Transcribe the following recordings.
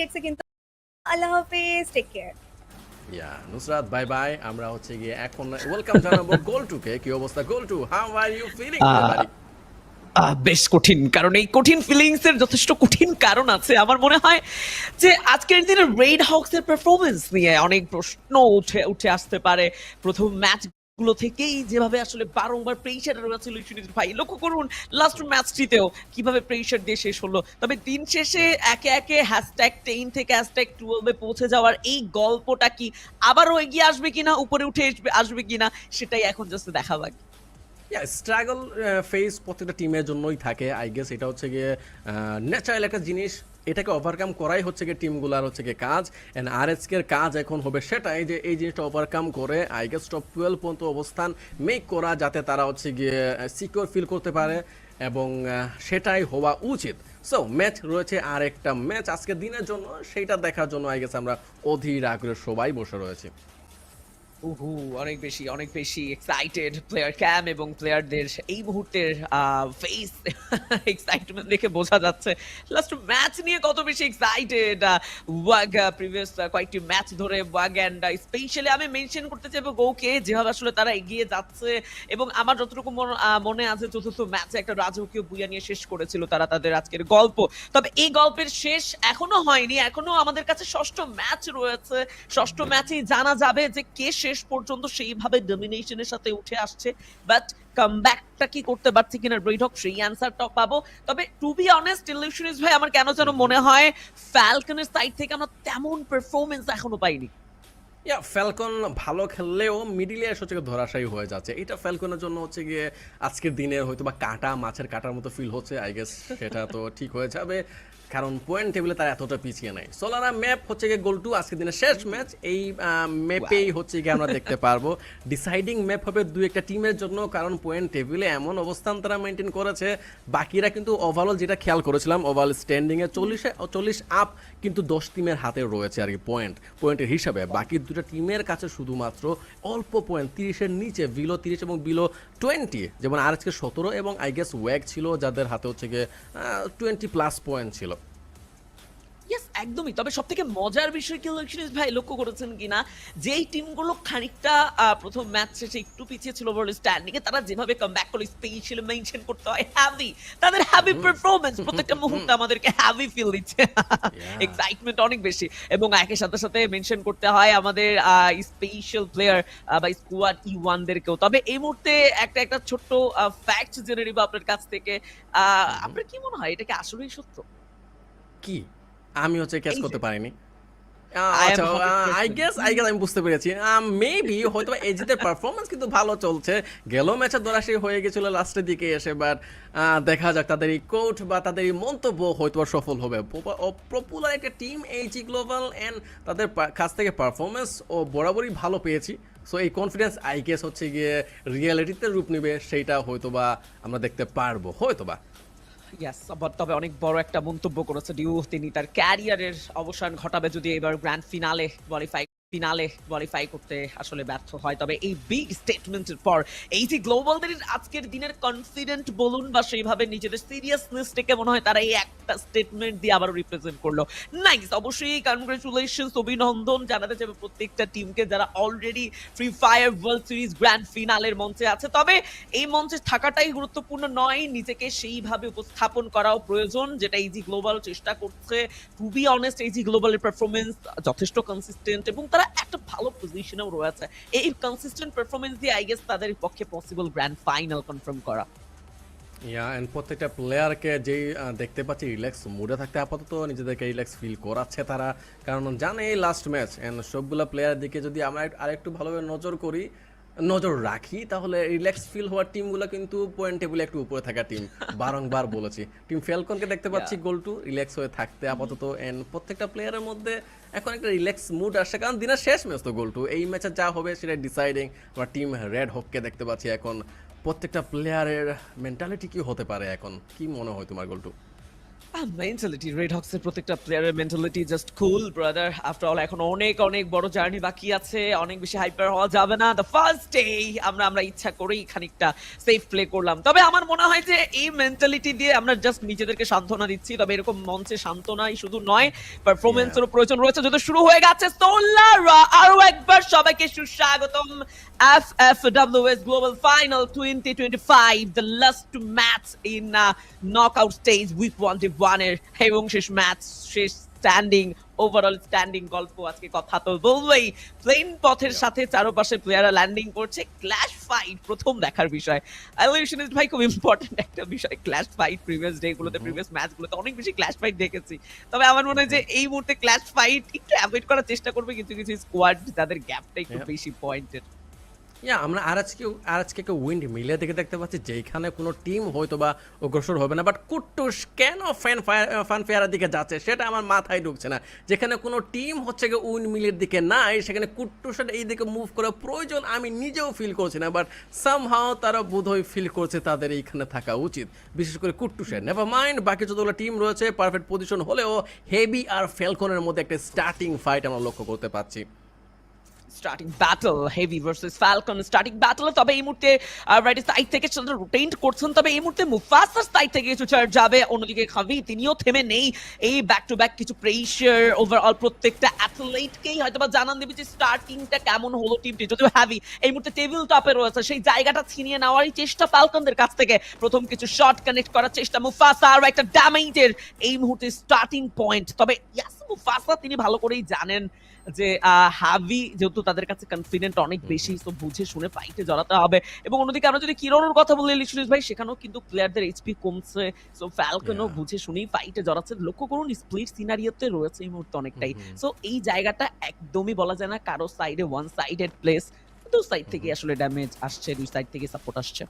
গেছে কিন্তু আল্লাহ হাফেজ take care yeah Nusrat bye bye আমরা হচ্ছে গিয়ে এখন ওয়েলকাম জানাব গোল টুকে কি অবস্থা গোল two how are you feeling বেশ কঠিন কারণ এই কঠিন ফিলিংস এর যথেষ্ট কঠিন কারণ আছে। আমার মনে হয় যে আজকের দিনে রেড হকস এর পারফরমেন্স নিয়ে অনেক প্রশ্ন উঠে উঠে আসতে পারে। প্রথম ম্যাচ গুলো থেকেই যেভাবে আসলে বারংবার প্রেশারের লিচুনির ভাই, লক্ষ্য করুন লাস্ট ম্যাচটিতেও কীভাবে প্রেশার দিয়ে শেষ হলো। তবে দিন শেষে একে একে হ্যাশট্যাগ টেন থেকে হ্যাশট্যাগ টুয়েলভে পৌঁছে যাওয়ার এই গল্পটা কি আবারও এগিয়ে আসবে কিনা, উপরে উঠে আসবে আসবে কিনা, সেটাই এখন জাস্ট দেখা বাকি স্ট্রাগল ফেস প্রত্যেকটা টিমের জন্যই থাকে আই গেস এটা হচ্ছে গিয়ে ন্যাচারাল একটা জিনিস, এটাকে ওভারকাম করাই হচ্ছে গিয়ে টিমগুলার হচ্ছে গিয়ে কাজ অ্যান্ড আর এর কাজ এখন হবে সেটাই যে এই জিনিসটা ওভারকাম করে আই গেস টপ টুয়েলভ পর্যন্ত অবস্থান মেক করা যাতে তারা হচ্ছে গিয়ে সিকিউর ফিল করতে পারে, এবং সেটাই হওয়া উচিত। সো ম্যাচ রয়েছে আর একটা ম্যাচ আজকের দিনের জন্য, সেইটা দেখার জন্য আই গেস আমরা অধীর আগ্রহে সবাই বসে রয়েছি। উহু, অনেক বেশি অনেক বেশি এক্সাইটেড প্লেয়ার ক্যাম এবং প্লেয়ারদের এই মুহূর্তের ফেস এক্সাইটমেন্ট দেখে বোঝা যাচ্ছে। লাস্ট ম্যাচ নিয়ে কত বেশি এক্সাইটেড ওয়াগ প্রিভিয়াস কয়েকটি ম্যাচ ধরে ওয়াগ অ্যান্ড স্পেশালি আমি মেনশন করতে গোকে যেভাবে আসলে তারা এগিয়ে যাচ্ছে এবং আমার যতটুকু মন- মনে আছে চতুর্থ ম্যাচে একটা রাজকীয় বুয়া নিয়ে শেষ করেছিল তারা তাদের আজকের গল্প। তবে এই গল্পের শেষ এখনও হয়নি, এখনও আমাদের কাছে ষষ্ঠ ম্যাচ রয়েছে। ষষ্ঠ ম্যাচেই জানা যাবে যে কে শেষ পর্যন্ত সেইভাবে ডমিনেশনের সাথে উঠে আসছে বাট কামব্যাকটা কি করতে পারছে কিনা ব্রেডক সেই অ্যান্সারটাও পাবো। তবে টু বি অনেস্ট ইলিউশনিস্ট ভাই, আমার কেন যেন মনে হয় ফ্যালকনের সাইড থেকে আমরা তেমন পারফরমেন্স এখনও পাইনি। ইয়া ফ্যালকন ভালো খেললেও মিডিলে এসে হচ্ছে ধরাশায়ী হয়ে যাচ্ছে। এটা ফ্যালকনের জন্য হচ্ছে গিয়ে আজকের দিনের হয়তো বা কাটা, মাছের কাটার মতো ফিল হচ্ছে আই গেস সেটা তো ঠিক হয়ে যাবে। কারণ পয়েন্ট টেবিলে তারা এতটা পিছিয়ে নাই। সোলারা ম্যাপ হচ্ছে গিয়ে গোল টু আজকের দিনের শেষ ম্যাচ এই ম্যাপেই হচ্ছে গিয়ে আমরা দেখতে পারব। ডিসাইডিং ম্যাপ হবে দু একটা টিমের জন্য কারণ পয়েন্ট টেবিলে এমন অবস্থান তারা মেনটেন করেছে। বাকিরা কিন্তু ওভারঅল যেটা খেয়াল করেছিলাম ওভারঅল স্ট্যান্ডিংয়ে চল্লিশে চল্লিশ আপ কিন্তু দশ টিমের হাতে রয়েছে আর কি পয়েন্ট পয়েন্টের হিসাবে বাকি দুটো টিমের কাছে শুধুমাত্র অল্প পয়েন্ট তিরিশের নিচে বিলো তিরিশ এবং বিলো টোয়েন্টি যেমন আর আজকে সতেরো এবং আই গেস ওয়াগ ছিল যাদের হাতে হচ্ছে গিয়ে টোয়েন্টি প্লাস পয়েন্ট ছিল। একদমই। তবে সব থেকে মজার বিষয় কি লক্ষ্মীশ ভাই লক্ষ্য করেছেন কিনা? যেই টিমগুলো খানিকটা প্রথম ম্যাচ শেষে একটু পিছিয়ে ছিল বড় স্ট্যান্ডিং এ তারা যেভাবে কামব্যাক করে স্পেশালি মেনশন করতে হয় হ্যাভি তাদের হ্যাভি পারফরমেন্স প্রত্যেকটা মুহূর্তে আমাদেরকে হ্যাভি ফিল দিচ্ছে। এক্সাইটমেন্ট অনেক বেশি। এবং একের সাথে সাথে মেনশন করতে হয় আমাদের স্পেশাল প্লেয়ার বা স্কোয়াড ই ওয়ানদেরকেও তবে এই মুহূর্তে একটা একটা ছোট্ট ফ্যাক্ট জেনে নিব আপনার কাছ থেকে। আহ, আপনার কি মনে হয় এটা কি আসলেই সত্য? কি? আমি হচ্ছে ক্যাচ করতে পারিনি। I am 100% I guess I guess আমি বুঝতে পেরেছি। মেবি হয়তো এজিদের পারফরমেন্স কিন্তু ভালো চলছে গেল ম্যাচে দরাশি হয়ে গেছিল লাস্টের দিকে এসে বাট দেখা যাক তাদের এই কোচ বা তাদের এই মন্তব্য হয়তো সফল হবে। পপুলার একটা টিম এইজি গ্লোবাল অ্যান্ড তাদের কাছ থেকে পারফরমেন্স ও বরাবরই ভালো পেয়েছি। সো এই কনফিডেন্স আই গেস হচ্ছে গিয়ে রিয়েলিটিতে রূপ নেবে সেইটা হয়তো বা আমরা দেখতে পারব হয়তো বা ইয়াস তবে অনেক বড় একটা মন্তব্য করেছে। ডিউ তিনি তার ক্যারিয়ারের অবসান ঘটাবে যদি এবার grand finale qualify finale qualify করতে আসলে ব্যর্থ হয়। তবে এই বিগ স্টেটমেন্টের পর এই যে গ্লোবালদের আজকের দিনের কনফিডেন্ট বলুন বা সেইভাবে নিজেদের সিরিয়াসনেসটাকে মনে হয়, তারা এই একটা স্টেটমেন্ট দিয়ে আবার রিপ্রেজেন্ট করল। নাইস অবশ্যই কনগ্রেচুলেশন অভিনন্দন জানাতে চাইবে প্রত্যেকটা টিমকে যারা already Free Fire World Series grand ফিনালের মঞ্চে আছে। তবে এই মঞ্চে থাকাটাই গুরুত্বপূর্ণ নয়, নিজেকে সেইভাবে উপস্থাপন করাও প্রয়োজন, যেটা ইজি গ্লোবাল চেষ্টা করছে। টু বি অনেস্ট ইজি গ্লোবালের পারফরমেন্স যথেষ্ট কনসিস্টেন্ট এবং তারা একটা ভালো পজিশনেও রয়েছে। এই কনসিস্টেন্ট পারফরমেন্স দিয়ে আই গেস তাদের পক্ষে পসিবল গ্র্যান্ড ফাইনাল কনফার্ম করা। ইয়া এন্ড প্রত্যেকটা প্লেয়ারকে যেই দেখতে পাচ্ছি রিল্যাক্স মুডে থাকতে আপাতত নিজেদেরকে রিল্যাক্স ফিল করাচ্ছে তারা। কারণ জানে এই লাস্ট ম্যাচ এন্ড সবগুলো প্লেয়ারের দিকে যদি আমরা আরেকটু ভালোভাবে নজর করি নজর রাখি তাহলে রিল্যাক্স ফিল হওয়ার টিমগুলো কিন্তু পয়েন্ট টেবিলে একটু উপরে থাকা টিম বারংবার বলেছি। টিম ফেলকনকে দেখতে পাচ্ছি গোল টু রিল্যাক্স হয়ে থাকতে আপাতত। এন্ড প্রত্যেকটা প্লেয়ারের মধ্যে এখন একটা রিল্যাক্স মুড আসছে কারণ দিনের শেষ ম্যাচ তো গোল টু এই ম্যাচে যা হবে সেটা ডিসাইডিং আমরা টিম রেড হোককে দেখতে পাচ্ছি এখন। প্রত্যেকটা প্লেয়ারের মেন্টালিটি কি হতে পারে এখন? কি মনে হয় তোমার গোলটু মেন্টালিটি রেড হক্সের প্রত্যেকটা প্লেয়ারের mentality just cool brother after all এখন অনেক অনেক বড় জার্নি বাকি আছে। অনেক বেশি হাইপার হওয়া যাবে না। দ্য ফার্স্ট ডে আমরা আমরা ইচ্ছা করেই খানিকটা সেফ প্লে করলাম। তবে আমার মনে হয় যে এই মেন্টালিটি দিয়ে আমরা জাস্ট নিজেদেরকে সান্ত্বনা দিচ্ছি। তবে এরকম মঞ্চে সান্ত্বনাই শুধু নয় পারফরমেন্সেরও প্রয়োজন রয়েছে। যদি শুরু হয়ে গেছে আরও একবার সবাইকে সুস্বাগতম। F F WS global final twenty twenty five the last match in stage one ওয়ানের এবং শেষ ম্যাচ শেষ স্ট্যান্ডিং ওভারঅল স্ট্যান্ডিং গল্প আজকে কথা তো বলবেই। প্লেন পথের সাথে চারপাশে প্লেয়াররা ল্যান্ডিং করছে। ক্ল্যাশ ফাইট প্রথম দেখার বিষয়। ইলিউশনিস্ট ভাই খুব ইম্পর্টেন্ট একটা বিষয়। ক্ল্যাশ ফাইট প্রিভিয়াস ডে গুলোতে প্রিভিয়াস ম্যাচ গুলোতে অনেক বেশি ক্ল্যাশ ফাইট দেখেছি। তবে আমার মনে হয় যে এই মুহূর্তে ক্ল্যাশ ফাইট একটু অ্যাভয়েড করার চেষ্টা করবে। কিছু কিছু স্কোয়াড যাদের গ্যাপটা একটু. বেশি পয়েন্টেড ইয়া, আমরা আর আজকে আর আজকে কেউ উইন্ড মিলিয়ে দেখে দেখতে পাচ্ছি যেখানে কোনো টিম হয়তো বা অগ্রসর হবে না বাট কুট্টুস কেন ফ্যান ফান ফেয়ারের দিকে যাচ্ছে সেটা আমার মাথায় ঢুকছে না। যেখানে কোনো টিম হচ্ছে গিয়ে উইন্ড মিলের দিকে নাই, সেখানে কুট্টুসের এই দিকে মুভ করা প্রয়োজন আমি নিজেও ফিল করছি না বাট সামহাও তারা বোধহয় ফিল করছে তাদের এইখানে থাকা উচিত, বিশেষ করে কুট্টুসের। নেভার মাইন্ড বাকি যতগুলো টিম রয়েছে পারফেক্ট পজিশন হলেও হেভি আর ফেলকনের মধ্যে একটা স্টার্টিং ফাইট আমরা লক্ষ্য করতে পারছি। Starting battle heavy versus falcon starting battle তবে এই মুহূর্তে রাইট সাইড থেকে সেটা রোটেন্ট করছেন, তবে এই মুহূর্তে মুফাসার সাইড থেকে কিছু চার্জ যাবে, অন্যদিকে খাবি তিনিও থেমে নেই। এই ব্যাক টু ব্যাক কিছু প্রেশার ওভারঅল প্রত্যেকটা অ্যাথলেটকেই হয়তো বা জানান দেবে যে স্টার্টিংটা কেমন হলো টিমটি যদিও হ্যাভি এই মুহূর্তে টেবিল টপে রয়েছে, সেই জায়গাটা ছিনিয়ে নেওয়ারই চেষ্টা ফ্যালকনদের কাছ থেকে। প্রথম কিছু শট কানেক্ট করার চেষ্টা মুফাসা আর একটা ড্যামেজের এই মুহূর্তে স্টার্টিং পয়েন্ট তবে ইয়াস মুফাসা তিনি ভালো করেই জানেন যে হাভি যেহেতু তাদের কাছে কনফিডেন্ট অনেক বেশি তো বুঝে শুনে ফাইটে জড়াতে হবে। এবং অন্যদিকে আমরা যদি কিরণের কথা বলি লিশুনিস ভাই সেখানেও কিন্তু প্লেয়ারদের এইচপি কমছে সো ফ্যালকনও. বুঝে শুনেই ফাইটে জড়াচ্ছে। লক্ষ্য করুন স্প্লিট সিনারিওতে রয়েছে এই মুহূর্তে অনেকটাই। সো এই জায়গাটা একদমই বলা যায় না কারও সাইডে ওয়ান সাইডেড প্লেস দু সাইড থেকে আসলে ড্যামেজ আসছে দুই সাইড থেকে সাপোর্ট আসছে।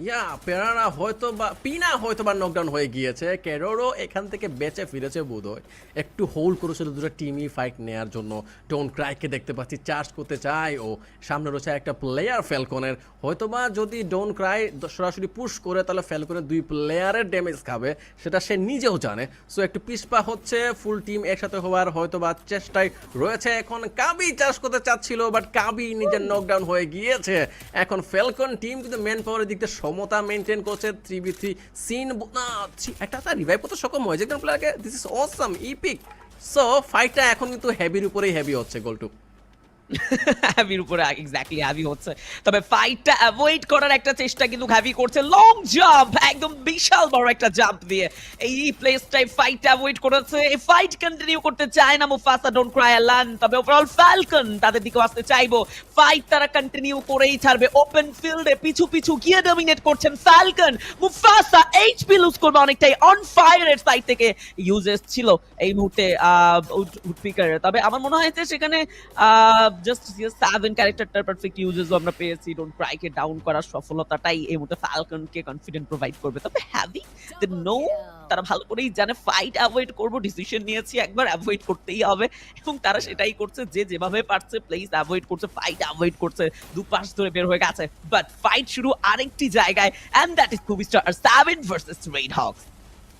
ইয়া, পেরারা হয়তো বা, পিনা হয়তো বা নকডাউন হয়ে গিয়েছে। কেরোরও এখান থেকে বেঁচে ফিরেছে বোধহয়। একটু হোল্ড করেছিল দুটো টিমই ফাইট নেয়ার জন্য। ডোন ক্রাইকে দেখতে পাচ্ছি চার্জ করতে চায়। ও, সামনে রয়েছে একটা প্লেয়ার ফ্যালকনের হয়তো বা যদি ডোন ক্রাই সরাসরি পুশ করে, তাহলে ফ্যালকনের দুই প্লেয়ারের ড্যামেজ খাবে। সেটা সে নিজেও জানে। সো একটু পিসপা হচ্ছে ফুল টিম একসাথে হওয়ার হয়তো বা চেষ্টায় রয়েছে। এখন কাবি চার্জ করতে চাচ্ছিল বাট কাবি নিজের নকডাউন হয়ে গিয়েছে। এখন ফ্যালকন টিম কিন্তু ম্যান পাওয়ারের দিক দিয়ে সমতা মেনটেন করছে থ্রি বি থ্রি সিন না একটা তার রিভাইভ করতে সক্ষম হয়েছে। একজন প্লেয়ারকে this is awesome epic so ফাইটটা এখন কিন্তু হেভির উপরেই হেভি হচ্ছে গোলটু হ্যাভির উপরে এক্স্যাক্টলি হ্যাভি হচ্ছে। তবে ফাইটটা অ্যাভয়েড করার একটা চেষ্টা কিন্তু হ্যাভি করছে। লং জাম্প একদম বিশাল বড় একটা জাম্প দিয়ে। এই প্লেসটাই ফাইট অ্যাভয়েড করেছে। এই ফাইট কন্টিনিউ করতে চায় না মুফাসা ডোন্ট ক্রাই লান তবে ওভারঅল ফ্যালকন তাদের দিকে আসতে চাইব। ফাইট তারা কন্টিনিউ করেই ছাড়বে। ওপেন ফিল্ডে পিছু পিছু গিয়ে ডমিনেট করছেন ফ্যালকন মুফাসা এইচপি লুজ করবে অনেকটাই। অন ফায়ারের সাইড থেকে ইউজেস ছিল এই মুহূর্তে উডপিকার তবে আমার মনে হয় যে সেখানে জাস্ট সেভেন ক্যারেক্টারটার পারফেক্ট ইউজেস আমরা পেয়েছি। ডোন্ট ক্রাইকে ডাউন করার সফলতাটাই এই মুহূর্তে ফ্যালকনকে কনফিডেন্ট প্রোভাইড করবে। তবে হ্যাভি দ্য নো তারা ভালো করেই জানে। ফাইট অ্যাভয়েড করব ডিসিশন নিয়েছি একবার অ্যাভয়েড করতেই হবে। এবং তারা সেটাই করছে যে যেভাবে পারছে প্লেস অ্যাভয়েড করছে ফাইট অ্যাভয়েড করছে দুপাশ ধরে বের হয়ে গেছে। বাট ফাইট শুরু আরেকটি জায়গায় এন্ড দ্যাট ইজ খুবই star seven versus red hawks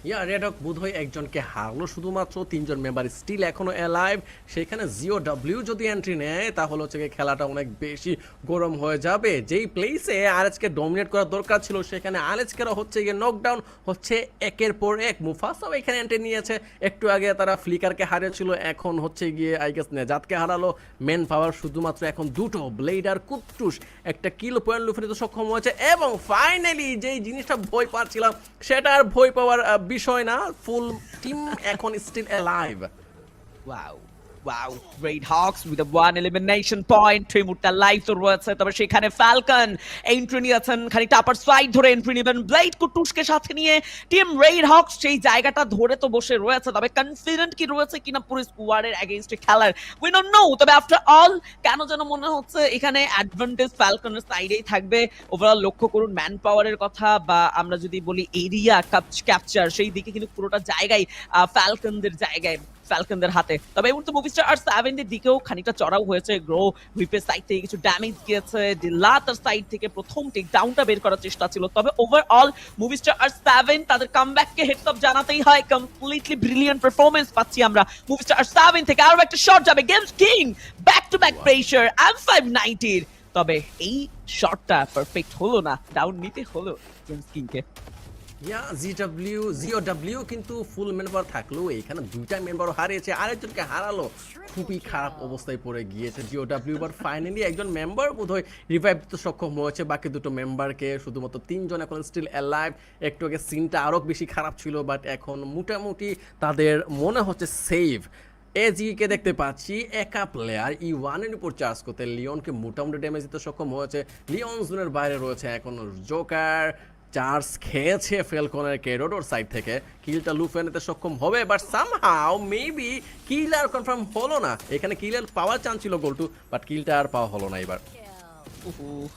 yeah রেডক বোধহয় একজনকে হারলো, শুধুমাত্র তিনজন মেম্বার স্টিল এখনও অ্যালাইভ সেখানে জিও ডাব্লিউ যদি এন্ট্রি নেয়, তাহলে হচ্ছে খেলাটা অনেক বেশি গরম হয়ে যাবে। যেই প্লেসে আরএজকে ডমিনেট করার দরকার ছিল, সেখানে আরএজকেরা হচ্ছে গিয়ে নকডাউন হচ্ছে একের পর এক। মুফাসাও এখানে এন্ট্রি নিয়েছে। একটু আগে তারা ফ্লিকারকে হারিয়েছিল, এখন হচ্ছে গিয়ে আই গেস নেজাদকে হারালো। মেন পাওয়ার শুধুমাত্র এখন দুটো ব্লেড আর কুট্টুস একটা কিল পয়েন্ট লুফে সক্ষম হয়েছে। এবং ফাইনালি যেই জিনিসটা ভয় পাচ্ছিলাম সেটা আর ভয় পাওয়ার বিষয় না ফুল টিম এখন still alive Wow. Hawks with a one elimination point. এই মুহূর্তে লাইভ তো রয়েছে তবে সেখানে ফ্যালকন এন্ট্রি নিয়েছেন খানিকটা আপার সাইড ধরে এন্ট্রি নেবেন ব্লেড কুটুসকে সাথে নিয়ে টিম রেড হক্স সেই জায়গাটা ধরে তো বসে রয়েছে। তবে কনফিডেন্ট কি রয়েছে কিনা পুরো স্কোয়াডের এগেইনস্টে খেলার? উই ডোন্ট নো তবে আফটার অল কেন যেন মনে হচ্ছে এখানে অ্যাডভান্টেজ ফ্যালকনের সাইডেই থাকবে। ওভারঅল লক্ষ্য করুন ম্যান পাওয়ারের কথা বা আমরা যদি বলি এরিয়া ক্যাপচার সেই দিকে কিন্তু পুরোটা জায়গায় ফ্যালকনদের জায়গায়। ফ্যালকনদের হাতে। তবে এই মুহূর্তে মুভিস্টার আর সেভেনের দিকেও খানিকটা চড়াও হয়েছে। গ্রো রিপের সাইড থেকে কিছু ড্যামেজ গিয়েছে ডিলা তার সাইড থেকে প্রথম টেক ডাউনটা বের করার চেষ্টা ছিল। তবে ওভারঅল মুভিস্টার আর সেভেন তাদের কামব্যাককে হেডস আপ জানাতেই হয়। কমপ্লিটলি ব্রিলিয়ান্ট পারফরমেন্স পাচ্ছি আমরা। মুভিস্টার আর সেভেন থেকে আরও একটা শট যাবে। Games king back to back pressure M five নাইনটির তবে এই শটটা পারফেক্ট হলো না। ডাউন নিতে হলো গেমস কিংকে ইয়া জিডব্লিউ জিও ডাব্লিউ কিন্তু ফুল মেম্বার থাকলেও এখানে দুইটা মেম্বারও হারিয়েছে। আরেকজনকে হারালো। খুবই খারাপ অবস্থায় পড়ে গিয়েছে জিও ডাব্লিউ বাট ফাইনালি একজন মেম্বার বোধহয় রিভাইভ দিতে সক্ষম হয়েছে। বাকি দুটো মেম্বারকে শুধুমাত্র তিনজন এখন স্টিল অ্যালাইভ একটু আগে সিনটা আরও বেশি খারাপ ছিল বাট এখন মোটামুটি তাদের মনে হচ্ছে সেভ এজিকে দেখতে পাচ্ছি, একা প্লেয়ার ই ওয়ানের উপর চার্জ করতে। লিওনকে মোটামুটি ড্যামেজ দিতে সক্ষম হয়েছে। লিওন জোনের বাইরে রয়েছে এখন জোকার চার্জ খেয়েছে ফেলকনের কেরোডোর সাইড থেকে। কিলটা লুফে নিতে সক্ষম হবে বাট সামহাও মেবি কিল আর কনফার্ম হলো না। এখানে কিলের পাওয়ার চান্স ছিল গোলটু বাট কিলটা আর পাওয়া হলো না এবার।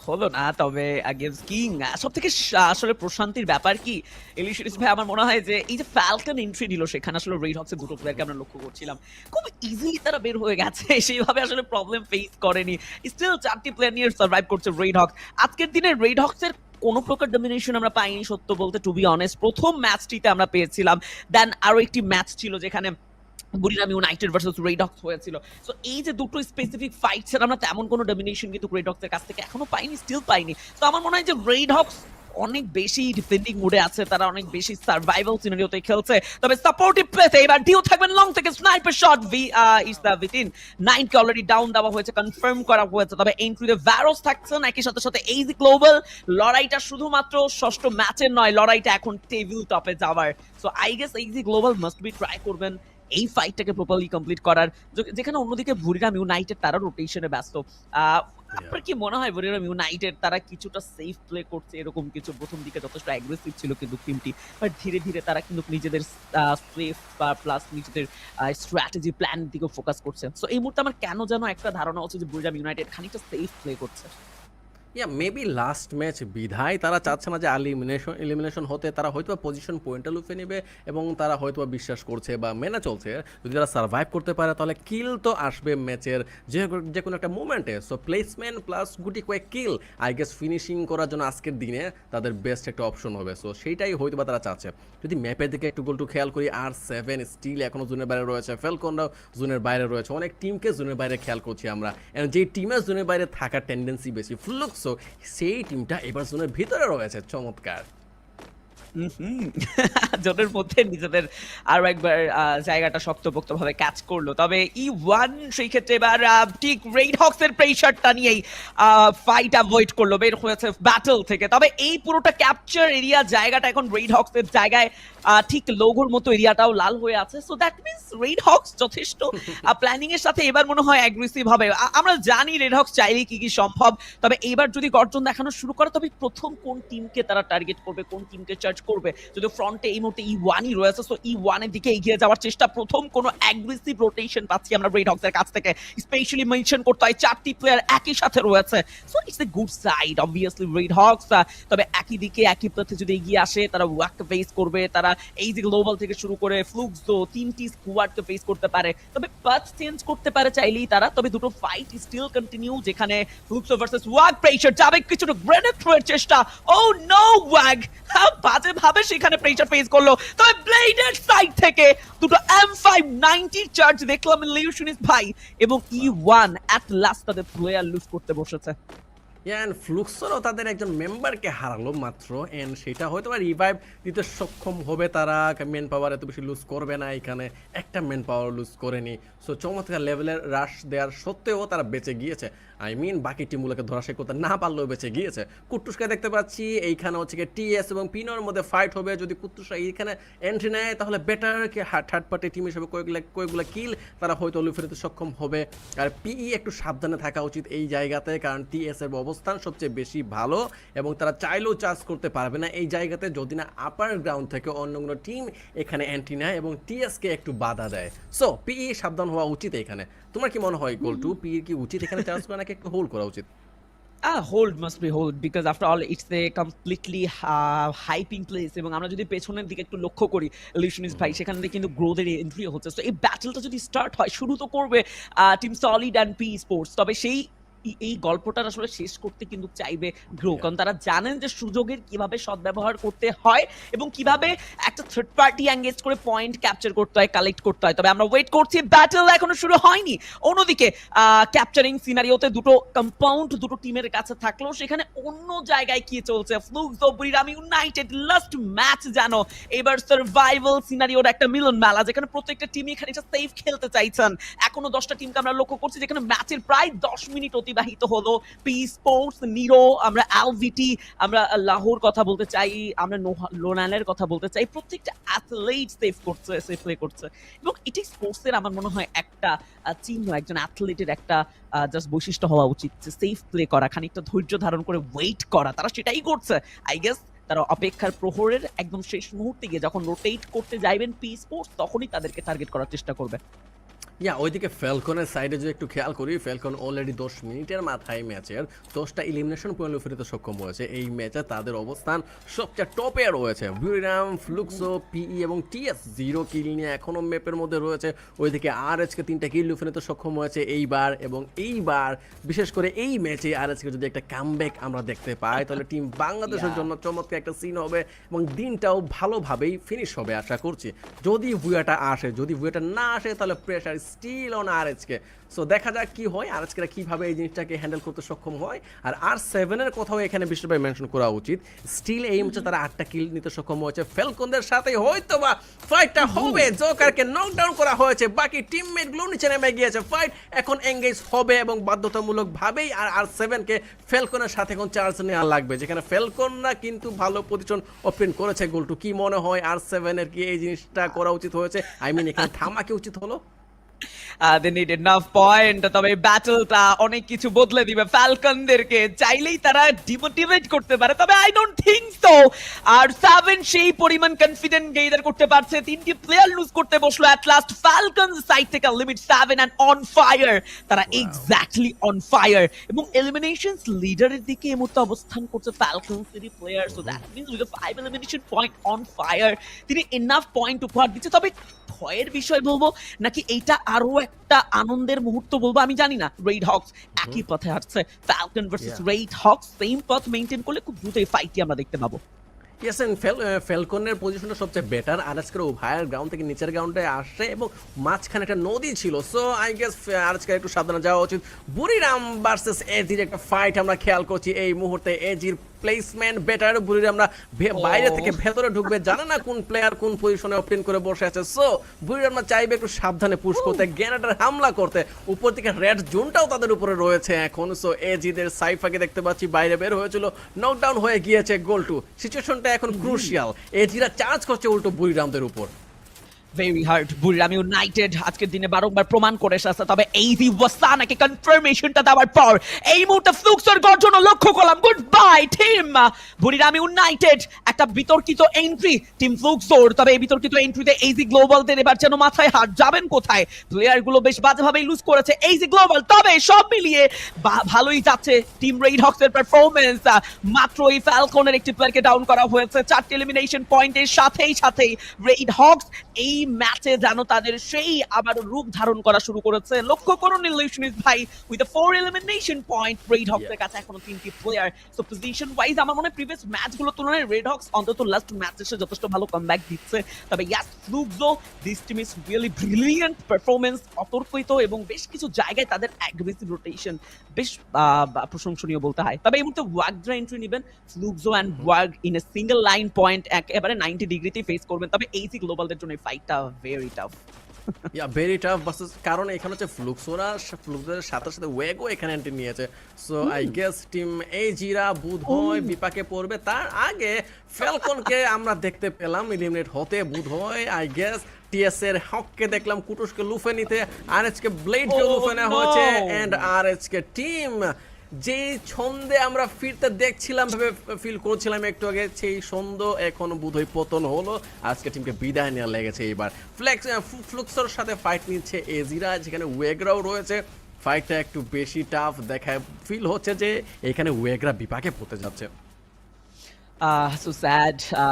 হলো না, তবে গেমস কিং সব থেকে আসলে প্রশান্তির ব্যাপার কি? এলিশিস ভাই, আমার মনে হয় যে এই যে ফ্যালকন এন্ট্রি দিল, সেখানে আসলে রেড হক্সের দুটো প্লেয়ারকে আমরা লক্ষ্য করছিলাম। খুব ইজিলি তারা বের হয়ে গেছে, সেইভাবে আসলে প্রবলেম ফেস করেনি। স্টিল চারটি প্লেয়ার নিয়ে সার্ভাইভ করছে রেড হক আজকের দিনে রেড হক্সের কোনো প্রকার ডমিনেশন আমরা পাইনি, সত্য বলতে টু বি অনেস্ট প্রথম ম্যাচটিতে আমরা পেয়েছিলাম। দেন আরও একটি ম্যাচ ছিল যেখানে বুড়িরাম ইউনাইটেড ভার্সেস রেডক্স হয়েছিল। সো এই যে দুটো স্পেসিফিক ফাইটস আমরা তেমন কোনো ডমিনেশন কিন্তু রেডক্সের কাছ থেকে এখনও পাইনি স্টিল পাইনি। তো আমার মনে হয় যে রেডক্স অনেক বেশি ডিফেন্ডিং মুডে আছে, তারা অনেক বেশি সার্ভাইভাল সিনারিওতে খেলছে। তবে সাপোর্টিভ প্লেতে এবার ডিও থাকবেন লং থেকে sniper shot V is the within nine K already down দেওয়া হয়েছে কনফার্ম করা হয়েছে। তবে এন্ট্রিতে ভ্যারোস থাকছেন, একই সাথে সাথে এইজি গ্লোবাল লড়াইটা শুধুমাত্র ষষ্ঠ ম্যাচের নয়, লড়াইটা এখন টেবিল টপে যাওয়ার। So I guess AG global must be try করবেন এই ফাইটটাকে প্রপারলি কমপ্লিট করার। যেখানে অন্যদিকে বুড়িরাম ইউনাইটেড তারা রোটেশনে ব্যস্ত। আপনার কি মনে হয় বুড়িরাম ইউনাইটেড তারা কিছুটা সেফ প্লে করছে? এরকম কিছু প্রথম দিকে যথেষ্ট অ্যাগ্রেসিভ ছিল কিন্তু টিমটি বাট ধীরে ধীরে তারা কিন্তু নিজেদের সেফ বা প্লাস নিজেদের স্ট্র্যাটেজি প্ল্যান দিকে ফোকাস করছে। সো এই মুহূর্তে আমার কেন যেন একটা ধারণা হচ্ছে যে বুড়িরাম ইউনাইটেড খানিকটা সেফ প্লে করছে। ইয়া মেবি লাস্ট ম্যাচ বিধায় তারা চাচ্ছে না যে এলিমিনেশন এলিমিনেশন হতে, তারা হয়তো পজিশন পয়েন্টটা লুফে নেবে এবং তারা হয়তো বিশ্বাস করছে বা মেনে চলছে। যদি তারা সার্ভাইভ করতে পারে, তাহলে কিল তো আসবে ম্যাচের যে যে কোনো একটা মুভমেন্টে সো প্লেসমেন্ট প্লাস গুটি কয়েক কিল আই গেস ফিনিশিং করার জন্য আজকের দিনে তাদের বেস্ট একটা অপশন হবে। সো সেইটাই হয়তো বা তারা চাচ্ছে। যদি ম্যাপের দিকে একটু গোলটু খেয়াল করি আর সেভেন স্টিল এখনও জোনের বাইরে রয়েছে ফেলকনরাও জোনের বাইরে রয়েছে। অনেক টিমকে জোনের বাইরে খেয়াল করছি আমরা। যেই টিমের জোনের বাইরে থাকার টেন্ডেন্সি বেশি ফ্লুকসো সেই টিমটা এবার জোনের ভিতরে রয়েছে চমৎকার। জোনের মধ্যে নিজেদের আরও একবার জায়গাটা শক্তপোক্ত ভাবে ক্যাচ করল। তবে ই ওয়ান সেই ক্ষেত্রে এবার ঠিক রেড হক্স এর প্রেশারটা নিয়েই ফাইট অ্যাভয়েড করল, বের হয়েছে ব্যাটল থেকে। তবে এই পুরোটা ক্যাপচার এরিয়া জায়গাটা এখন রেড হক্স এর জায়গায় ঠিক লোগোর মতো এরিয়াটাও লাল হয়ে আছে। So that means red hawks যথেষ্ট প্ল্যানিং এর সাথে এবার মনে হয় অ্যাগ্রেসিভ হবে। আমরা জানি রেড হক্স চাইলেই কি কি সম্ভব। তবে এইবার যদি গর্জন দেখানো শুরু করে, তবে প্রথম কোন টিমকে তারা টার্গেট করবে, কোন টিমকে চার্জ করবে। যদি ফ্রন্টে এই মুহূর্তে ই ওয়ানই রয়েছে সো ই ওয়ানের দিকে এগিয়ে যাওয়ার চেষ্টা। প্রথম কোনো অ্যাগ্রেসিভ রোটেশন পাচ্ছি আমরা রেড হক্সের কাছ থেকে। স্পেশালি মেনশন করতে হয়, চারটি প্লেয়ার একই সাথে রয়েছে। So it's a good side obviously red hawks তবে একই দিকে, একই পথে যদি এগিয়ে আসে, তারা ওয়াককে ফেস করবে, তারা এই যে গ্লোবাল থেকে শুরু করে ফ্লুক্স দো তিনটি স্কোয়াডকে ফেস করতে পারে। তবে পাথ চেঞ্জ করতে পারে চাইলেই তারা, তবে দুটো ফাইট স্টিল কন্টিনিউ যেখানে ফ্লুক্স ভার্সেস ওয়াক প্রেশার যাবে, কিছুটা গ্রেনেড থ্রোয়ের চেষ্টা। ও নো ওয়াগ বাজে ভাবে সেখানে প্রেশার ফেস করল। তবে ব্লেডের সাইড থেকে দুটো এম ফাইভ নাইনটি চার্জ দেখলাম লিউশনিস ভাই এবং ই ওয়ান অ্যাট লাস্ট তাদের প্লেয়ার লুজ করতে বসেছে। অ্যান্ড ফ্লুক্সরও তাদের একজন মেম্বারকে হারালো মাত্র অ্যান্ড সেটা হয়তো বা রিভাইভ দিতে সক্ষম হবে তারা। মেন পাওয়ার এত বেশি লুজ করবে না, এখানে একটা মেন পাওয়ার লুজ করেনি। সো চমৎকার লেভেলের হ্রাস দেওয়ার সত্ত্বেও তারা বেঁচে গিয়েছে। আই মিন বাকি টিমগুলোকে ধরাশাই করতে না পারলেও বেঁচে গিয়েছে। কুট্টুসকে দেখতে পাচ্ছি, এইখানে হচ্ছে কি টিএস এবং পিনোর মধ্যে ফাইট হবে। যদি কুট্টুসরা এইখানে এন্ট্রি নেয়, তাহলে বেটার কি থার্ড পার্টি টিম হিসেবে কয়েকগুলো কয়েকগুলো কিল তারা হয়তো লুফে সক্ষম হবে। আর পিই একটু সাবধানে থাকা উচিত এই জায়গাতে, কারণ টিএস এর অবস্থান সবচেয়ে বেশি ভালো এবং তারা চাইলেও চার্জ করতে পারবে না এই জায়গাতে যদি না আপার গ্রাউন্ড থেকে অন্য কোনো টিম এখানে এন্ট্রি নেয় এবং টিএসকে একটু বাধা দেয়। সো পিই সাবধান হওয়া উচিত এখানে। তোমার কি মনে হয় গোল টু পিই কি উচিত এখানে চার্জ করা নাকি একটু হোল্ড করা উচিত? Ah, hold must be hold because uh, এবং আমরা যদি পেছনের দিকে একটু লক্ষ্য করি ইলিউশনিস্ট ভাই সেখান থেকে কিন্তু গ্রোথের এন্ট্রি হচ্ছে। তো এই যদি স্টার্ট হয় শুরু তো করবে team solid and P sports তবে সেই এই- গল্পটার আসলে শেষ করতে কিন্তু চাইবে গ্রো কারণ তারা জানেন যে সুযোগের কীভাবে সদ্ব্যবহার করতে হয় এবং কীভাবে একটা থার্ড পার্টি এঙ্গেজ করে পয়েন্ট ক্যাপচার করতে হয় কালেক্ট করতে হয়। তবে আমরা ওয়েট করছি। ব্যাটল এখনও শুরু হয়নি। অন্যদিকে ক্যাপচারিং সিনারিওতে দুটো কম্পাউন্ড দুটো টিমের কাছে থাকলেও সেখানে অন্য জায়গায় কি চলছে? ফ্লুকস ও বুরিরাম ইউনাইটেড লাস্ট ম্যাচ জানো। এবার সার্ভাইভাল সিনারিওর একটা মিলন মেলা যেখানে প্রত্যেকটা টিমই এখানে সেফ খেলতে চাইছেন। এখনও দশটা টিমকে আমরা লক্ষ্য করছি যেখানে ম্যাচের প্রায় দশ মিনিট অতিবাহিত হলো। পি স্পোর্টস নিরো আমরা অ্যালভিটি আমরা লাহোর কথা বলতে চাই, আমরা লোনালের কথা বলতে চাই। প্রত্যেকটা অ্যাথলেট সেভ করছে সেফ প্লে করছে। এবং এটি স্পোর্টসের আমার মনে হয় একটা চিহ্ন, একজন অ্যাথলেটের একটা জাস্ট বৈশিষ্ট্য হওয়া উচিত যে সেফ প্লে করা, খানিকটা ধৈর্য ধারণ করে ওয়েট করা। তারা সেটাই করছে। আই গেস তারা অপেক্ষার প্রহরের একদম শেষ মুহূর্তে গিয়ে যখন রোটেট করতে যাইবেন পি স্পোর্টস তখনই তাদেরকে টার্গেট করার চেষ্টা করবে। ইয়া ওইদিকে ফেলকনের সাইডে যদি একটু খেয়াল করি ফেলকন অলরেডি দশ মিনিটের মাথায় ম্যাচের দশটা ইলিমিনেশন পয়েন্ট ফেরতে সক্ষম হয়েছে। এই ম্যাচে তাদের অবস্থান সবচেয়ে টপে রয়েছে। বিউরিরাম ফ্লুক্সো পিই এবং টিএস জিরো কিল নিয়ে এখনও ম্যাপের মধ্যে রয়েছে। ওইদিকে আর এচকে তিনটা কিল ফেরতে সক্ষম হয়েছে এইবার এবং এইবার বিশেষ করে এই ম্যাচে আর এচকে যদি একটা কামব্যাক আমরা দেখতে পাই তাহলে টিম বাংলাদেশের জন্য চমৎকার একটা সিন হবে এবং দিনটাও ভালোভাবেই ফিনিশ হবে আশা করছি। যদি ভুয়াটা আসে যদি ভুয়াটা না আসে তাহলে pressure still on R HK so দেখা যাক কি হয় আর এচকেরা কীভাবে এই জিনিসটাকে হ্যান্ডেল করতে সক্ষম হয়। আর আর সেভেনের কথাও এখানে বিশেষভাবে মেনশন করা উচিত। স্টিল এই মুহূর্তে তারা আটটা কিল নিতে সক্ষম হয়েছে। ফেলকনদের সাথে হয়তো বা ফাইটটা হবে। জোকারকে নকডাউন করা হয়েছে। বাকি টিমমেটগুলো নিচে নেমে গিয়েছে ফাইট এখন এঙ্গেজ হবে এবং বাধ্যতামূলক ভাবেই আর আর সেভেনকে ফেলকনের সাথে এখন চার্জ নেওয়া লাগবে। যেখানে ফেলকনরা কিন্তু ভালো পজিশন ওপেন করেছে গোলটু কি মনে হয় আর সেভেনের কি এই জিনিসটা করা উচিত হয়েছে? আই মিন এখানে থামা কি উচিত হলো? দে নিড এনাফ পয়েন্ট তবে ব্যাটলটা অনেক কিছু বদলে দিবে। ফ্যালকনদেরকে চাইলেই তারা ডিমোটিভেট করতে পারে তবে I don't think so R seven সেই পরিমাণ কনফিডেন্ট গেইদার করতে পারছে তিনটি প্লেয়ার লুজ করতে বসল। অ্যাট লাস্ট ফ্যালকন সাইড থেকে limit seven and on fire তারা এক্স্যাক্টলি অন ফায়ার এবং এলিমিনেশনস লিডারের দিকে এই মুহূর্তে অবস্থান করছে falcon city player so that means with five elimination point on fire তিনি এনাফ পয়েন্ট উপহার দিচ্ছে। তবে ভয়ের বিষয় বলব? নাকি এইটা আরও একটা আনন্দের মুহূর্ত বলব? আমি জানি না। রেড হক্স একই পথে হাঁটছে। Falcon versus. Red hawks same পথ মেইনটেইন করলে খুব দ্রুত এই ফাইটটি আমরা দেখতে পাবো। ইয়েস এন্ড ফেল ফেলকনের পজিশনটা সবচেয়ে বেটার আর আজকের উভয়ের গ্রাউন্ড থেকে নিচের গ্রাউন্ডে আসে এবং মাঝখানে একটা নদী ছিল। সো আই গেস আজকে একটু সাবধানে যাওয়া উচিত। বুড়িরাম ভার্সেস এজির একটা ফাইট আমরা খেয়াল করছি এই মুহূর্তে। এজির প্লেসমেন্ট বেটার বুড়িরাম আমরা. বাইরে থেকে ভেতরে ঢুকবে জানে না কোন প্লেয়ার কোন পজিশনে ওপেন করে বসে আছে। সো বুড়িরামরা চাইবে একটু সাবধানে পুশ করতে গ্যানাডার হামলা করতে। উপর থেকে রেড জোনটাও তাদের উপরে রয়েছে এখন। সো এজিদের সাইফাকে দেখতে পাচ্ছি বাইরে বের হয়েছিল। নকডাউন হয়ে গিয়েছে গোল টু সিচুয়েশনটা এখন ক্রুশিয়াল এজিরা চার্জ করছে উল্টো বুড়িরামদের উপর। ভেরি হার্ড বুড়িরাম ইউনাইটেড আজকের দিনে বারংবার প্রমাণ করে এসেছে, তবে এই ওয়াসানাকে কনফার্মেশনটা দেওয়ার পর এই মুহূর্তে ফ্লুক্সের গর্জন লক্ষ্য করলাম। Good bye team Buriram united একটা বিতর্কিত এন্ট্রি টিম ফ্লুক্সোর তবে এই বিতর্কিত এন্ট্রিতে এইজি গ্লোবালদের এবার যেন মাথায় হাত, যাবেন কোথায়? প্লেয়ারগুলো বেশ বাজেভাবেই লুজ করেছে এইজি গ্লোবাল তবে সব মিলিয়ে ভালোই যাচ্ছে টিম রেড হক্স এর পারফরমেন্স মাত্র এই ফ্যালকনের একটি প্লেয়ারকে ডাউন করা হয়েছে, চারটি এলিমিনেশন পয়েন্টের সাথেই সাথেই রেড হক্স এই ম্যাচে যেন তাদের সেই আবার রূপ ধারণ করা শুরু করেছে। লক্ষ্য করুন ইলিউশনিস্ট ভাই with four elimination point red hawks এর কাছে এখনও তিনটি প্লেয়ার সো পজিশন ওয়াইজ আমার মনে হয় প্রিভিয়াস ম্যাচগুলোর তুলনায় রেড হক্স অন্তত লাস্ট ম্যাচ এসে যথেষ্ট ভালো কামব্যাক দিচ্ছে। তবে yes Fluxo this team is really brilliant performance অতর্কিত এবং বেশ কিছু জায়গায় তাদের অ্যাগ্রেসিভ রোটেশন বেশ প্রশংসনীয় বলতে হয়। তবে এই মুহূর্তে ওয়াগড্রা এন্ট্রি নেবেন। Fluxo and ওয়াগ in a single line point একেবারে নাইনটি ডিগ্রিতেই ফেস করবেন। তবে এইসি গ্লোবালদের জন্য এই ফাইটটা very tough yeah very tough versus কারণ এখানে হচ্ছে ফ্লুক্সোরা সাথে সাথে ওয়েগও এখানে এন্ট্রি নিয়েছে। সো আই গেস টিম এই জিরা বুধ হয় বিপাকে পড়বে। তার আগে ফেলকনকে আমরা দেখতে পেলাম ইলিমিনেট হতে বুধ হয়। আই গেস টিএস এর হককে দেখলাম কুটুসকে লুফে নিতে। আর এচকে ব্লেডকে Oh, লুফে নেওয়া হয়েছে। এন্ড আর এচকে টিম যে ছন্দে আমরা ফিরতে দেখছিলাম, ভাবে ফিল করছিলাম একটু আগে, সেই ছন্দ এখন বোধহয় পতন হলো। আজকে টিমকে বিদায় নেওয়া লেগেছে এবার। ফ্লেক্স ফ্লুক্সর সাথে ফাইট নিচ্ছে এজিরা যেখানে ওয়েগরাও রয়েছে। ফাইটটা একটু বেশি টাফ দেখায়। ফিল হচ্ছে যে এখানে ওয়েগরা বিপাকে পড়তে যাচ্ছে। Uh,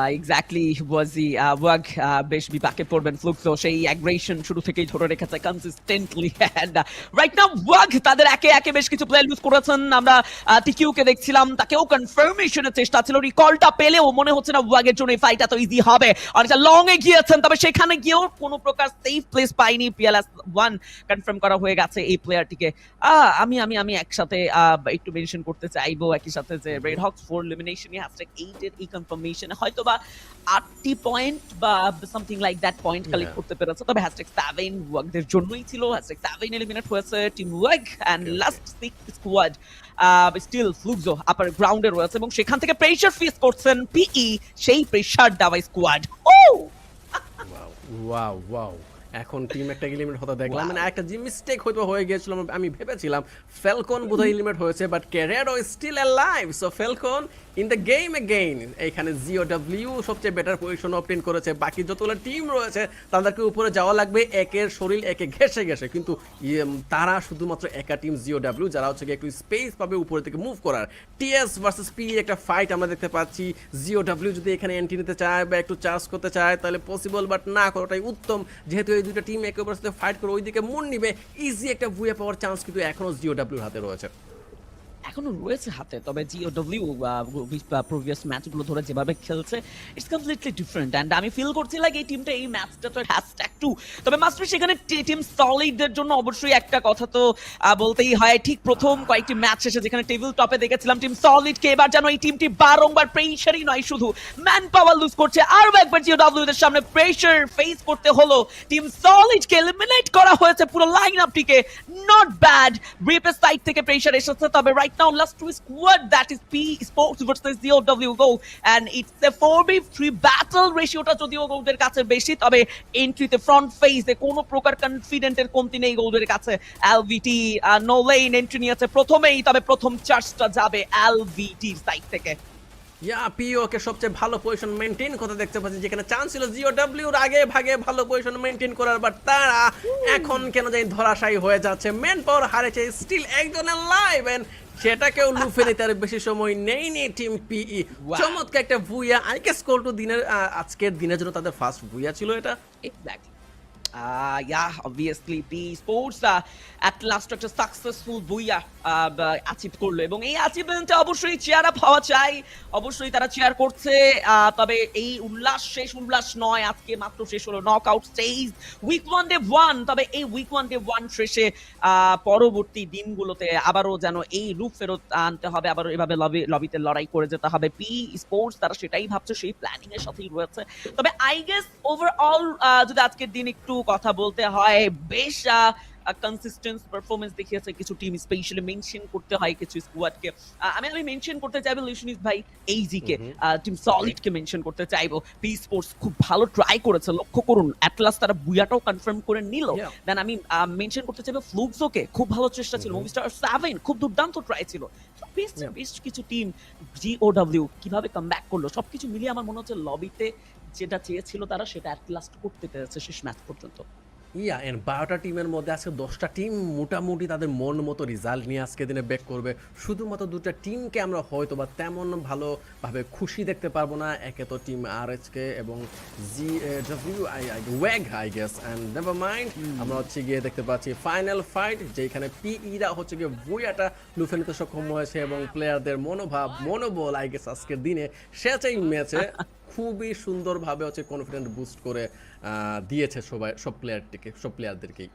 exactly was the uh, ওয়াগ uh, বেশ বিপাকে পড়বেন ফ্লুক্সো সেই অ্যাগ্রেশন শুরু থেকেই ধরে রেখেছে কনসিস্টেন্টলি এন্ড রাইট নাও ওয়াগ তাদের একে একে বেশ কিছু প্লেয়ার লুজ করেছেন। আমরা টিকিউ কে দেখছিলাম তাকেও কনফার্মেশনের চেষ্টা ছিল রিকলটা পেলেও মনে হচ্ছে না ওয়াগের জন্য এই ফাইট এত ইজি হবে। অনেকটা লং এ গিয়েছেন তবে সেখানে গিয়েও কোনো প্রকার সেফ প্লেস পাইনি P L S one confirm করা হয়ে গেছে এই প্লেয়ারটিকে আহ, আমি আমি আমি একসাথে আহ, একটু মেনশন করতে চাইব একই সাথে যে red hawks four elimination hashtag এইটের এই কনফার্মেশন হয়তো বা আটটি পয়েন্ট বা something like that point collect করতে পেরেছে। তবে হ্যাশট্যাগ সেভেন ওয়ার্কদের জন্যই ছিল। হ্যাশট্যাগ সেভেন এলিমিনেট হয়েছে team work and. Last six squad still Fluxo upper গ্রাউন্ডে রয়েছে এবং সেখান থেকে প্রেশার ফেস করছেন পিই সেই প্রেশার দেওয়া স্কোয়াড ও ওয়াও ওয়াও এখন টিম একটা এলিমিনেট হতে দেখলাম। মানে একটা যে মিস্টেক হয়তো হয়ে গিয়েছিল আমি- ভেবেছিলাম ফেলকন বোধহয় এলিমিনেট হয়েছে but ক্যারিয়ারও still alive so falcon in the game again এখানে জিও ডাব্লিউ সবচেয়ে বেটার পজিশন অবটেন করেছে। বাকি যতগুলো টিম রয়েছে, তাদেরকে উপরে যাওয়া লাগবে। একের শরীর, একে ঘেসে ঘেসে কিন্তু তারা শুধুমাত্র একা টিম জিও ডাব্লিউ যারা হচ্ছে একটু স্পেস পাবে উপরে থেকে মুভ করার। টিএস ভার্সেস পি একটা ফাইট আমরা দেখতে পাচ্ছি। জিও ডাব্লিউ যদি এখানে এন্ট্রি নিতে চায় বা একটু চার্জ করতে চায়, তাহলে পসিবল বাট না করাটাই উত্তম। যেহেতু এই দুটো টিম একে অপরের সাথে ফাইট করে ওইদিকে মন নিবে। ইজি একটা ভুয়ে পাওয়ার চান্স কিন্তু এখনও জিও ডাব্লিউর হাতে রয়েছে। এখনও রয়েছে হাতে, তবে জিওডব্লিউ প্রিভিয়াস ম্যাচগুলো ধরে যেভাবে খেলছে ইটস কমপ্লিটলি ডিফারেন্ট অ্যান্ড আমি ফিল করছি লাইক এই টিমটা এই ম্যাচটা তো হ্যাশট্যাগ টু তবে মাস্টার সেখানে টিম সলিডদের জন্য অবশ্যই একটা কথা তো বলতেই হয়। ঠিক প্রথম কয়েকটি ম্যাচ শেষে যেখানে টেবিল টপে দেখেছিলাম টিম সলিডকে এবার যেন এই টিমটি বারংবার প্রেশারই নয় শুধু ম্যান পাওয়ার লুজ করছে। আরও একবার জিওডব্লিউ দের সামনে প্রেশার ফেস করতে হলো। টিম সলিডকে এলিমিনেট করা হয়েছে পুরো লাইন আপটিকে নট ব্যাড রিপের সাইড থেকে প্রেশার এসেছে, তবে right squad that is P sports versus GOW go and it's a four B three battle রেশিওটা যদিও গোলদের কাছে বেশি তবে এন্ট্রিতে ফ্রন্ট ফেসে কোনো প্রকার কনফিডেন্টের কমতি নেই গোলদের কাছে। এলভিটি নো লেন এন্ট্রি নিয়েছে প্রথমেই তবে প্রথম চার্জটা যাবে এলভিটির সাইড থেকে। ইয়া পিও কে সবচেয়ে ভালো পজিশন মেনটেন করতে দেখতে পাচ্ছি যেখানে চান্স ছিল জিও ডাব্লিউর আগে ভাগে ভালো পজিশন মেনটেন করার বাট তারা এখন কেন জানি ধরাশায়ী হয়ে যাচ্ছে। মেন পাওয়ার হারেছে স্টিল একজনের লাইভ এন্ড সেটাকেও লুফে নিতে আর বেশি সময় নেইনি টিম পিই Wow. চমৎকার একটা ভুইয়া আই গেস কল টু দিনের আজকের দিনের জন্য তাদের ফার্স্ট ভুইয়া ছিল এটা Exactly. Uh, yeah, obviously, P Sports uh, at last একটা সাকসেসফুল বইয়া অ্যাচিভ করল। এবং এই অ্যাচিভমেন্টে অবশ্যই চেয়ার আপ হওয়া চাই। অবশ্যই তারা চেয়ার করছে তবে এই উল্লাস শেষ উল্লাস নয়। আজকে মাত্র শেষ হলো knock out stage week one day one তবে এই উইক ওয়ান ডে ওয়ান শেষে পরবর্তী দিনগুলোতে আবারও যেন এই রূপ ফেরত আনতে হবে। আবারও এভাবে লবি লবিতে লড়াই করে যেতে হবে। পি স্পোর্টস তারা সেটাই ভাবছে সেই প্ল্যানিং এর সাথেই রয়েছে। তবে আই গেস ওভারঅল যদি আজকের দিন একটু কথা বলতে হয়। বেশ কনসিস্টেন্স পারফরমেন্স দেখিয়েছে। কিছু টিম স্পেশালি মেনশন করতে হয় কিছু স্কোয়াডকে আমি আমি মেনশন করতে চাইব লিশনিস ভাই এইজি কে টিম সলিড কে মেনশন করতে চাইব। পি স্পোর্টস খুব ভালো ট্রাই করেছে লক্ষ্য করুন অ্যাটলাস তারা বুয়াটাও কনফার্ম করে নিল। দেন আমি মেনশন করতে চাইব ফ্লুকসোকে খুব ভালো চেষ্টা ছিল। মুভিস্টার সেভেন খুব দুর্দান্ত ট্রাই ছিল। বেশ বেশ কিছু টিম জিওডব্লিউ কীভাবে কাম ব্যাক করল সবকিছু মিলিয়ে আমার মনে হচ্ছে লবিতে যেটা চেয়েছিল তারা সেটা অ্যাট লাস্ট করতে পেরেছে শেষ ম্যাচ পর্যন্ত। ইয়া এন্ড বারোটা টিমের মধ্যে আজকে দশটা টিম মোটামুটি তাদের মন মতো রেজাল্ট নিয়ে আজকে দিনে ব্যাক করবে। শুধুমাত্র দুটা টিমকে আমরা হয়তো বা তেমন ভালোভাবে খুশি দেখতে পারব না। একে তো টিম আর কে এবং G W I I ওয়াগ I guess and never mind আমরা হচ্ছে গিয়ে দেখতে পাচ্ছি ফাইনাল ফাইট যেখানে পিইরা হচ্ছে গিয়ে বুয়াটা লুফে নিতে সক্ষম হয়েছে এবং প্লেয়ারদের মনোভাব মনোবল আই গেস আজকের দিনে সেটাই ম্যাচে খুবই সুন্দরভাবে হচ্ছে কনফিডেন্ট বুস্ট করে দিয়েছে সবাই সব প্লেয়ারটিকে সব প্লেয়ারদেরকেই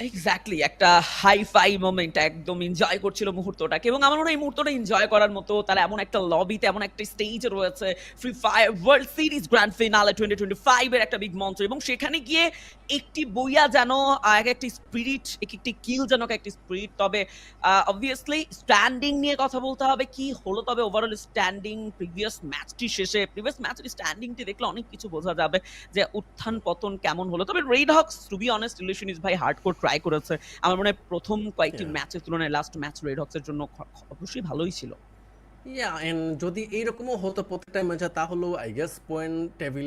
এক্স্যাক্টলি একটা হাই ফাই মোমেন্ট একদম এনজয় করছিল মুহূর্তটাকে এবং আমার মনে হয় এই মুহূর্তটা এনজয় করার মতো তারা এমন একটা লবিতে এমন একটা স্টেজ রয়েছে free fire world series grand finale twenty twenty ফাইভের একটা বিগ মঞ্চ এবং সেখানে গিয়ে একটি বইয়া যেন এক একটি স্পিরিট এক একটি কিল যেন একটি স্পিরিট তবে অবভিয়াসলি স্ট্যান্ডিং নিয়ে কথা বলতে হবে, কি হলো তবে ওভারঅল স্ট্যান্ডিং প্রিভিয়াস ম্যাচটি শেষে প্রিভিয়াস ম্যাচের স্ট্যান্ডিংটি দেখলে অনেক কিছু বোঝা যাবে যে উত্থান পতন কেমন হলো, তবে red hawks to be honest relation is ভাই হার্ড কোর ট্রাই করেছে। আমার মনে হয় প্রথম কয়েকটি ম্যাচের তুলনায় লাস্ট ম্যাচ রেড হক্সের জন্য অবশ্যই ভালোই ছিল। ইয়া এন্ড যদি এইরকমও হতো প্রত্যেকটা ম্যাচে তাহলেও আই গেস পয়েন্ট টেবিলে